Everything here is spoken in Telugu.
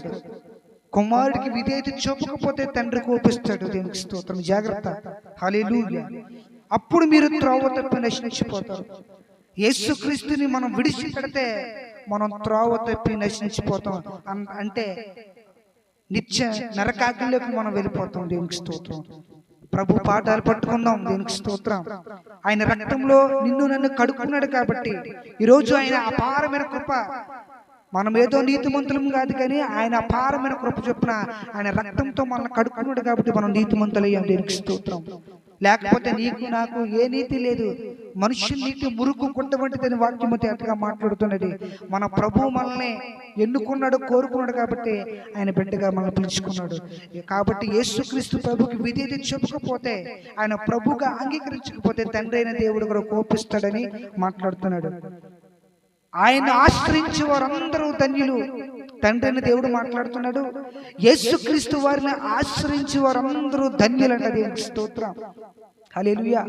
కోపిస్తాడు కుమారుడికి విధేయత చూపకపోతే తండ్రి కోపిస్తాడు దేవునికి స్తోత్రం. జాగ్రత్త. హల్లెలూయా. అప్పుడు మీరు త్రోవ తప్పి నశించిపోతారు. యేసుక్రీస్తుని మనం విడిచి పెడితే మనం త్రోవ తప్పి నశించిపోతాం. అంటే నిత్య నరకాగ్నిలోకి మనం వెళ్ళిపోతాం. దేవునికి స్తోత్రం. ప్రభు పాఠాలు పట్టుకుందాం. దేనికి స్తోత్రం. ఆయన రక్తంలో నిన్ను నన్ను కడుక్కున్నాడు కాబట్టి ఈరోజు ఆయన అపారమైన కృప మనం ఏదో నీతిమంతులం కాదు కానీ ఆయన అపారమైన కృప చొప్పున ఆయన రక్తంతో మనల్ని కడుక్కున్నాడు కాబట్టి మనం నీతిమంతులయ్యాం దేవునికి స్తోత్రం. లేకపోతే నీకు నాకు ఏ నీతి లేదు. మనుష్య నీతి మురుకు గుంట వంటిదని వాక్యము తేటగా మాట్లాడుతున్నది. మన ప్రభు మనల్ని ఎన్నుకున్నాడు కోరుకున్నాడు కాబట్టి ఆయన బిడ్డగా మనల్ని పిలుచుకున్నాడు. కాబట్టి యేసుక్రీస్తు ప్రభుకి విధేయత చెప్పకపోతే ఆయన ప్రభుగా అంగీకరించకపోతే తండ్రి అయిన దేవుడు కూడా కోపిస్తాడని మాట్లాడుతున్నాడు. ఆయన ఆశ్రయించే వారందరూ ధన్యులు. తండ్రి అయిన దేవుడు మాట్లాడుతున్నాడు. యేసుక్రీస్తు వారిని ఆశ్రయించే వారందరూ ధన్యులంట దేవునికి స్తోత్రం. హల్లెలూయా.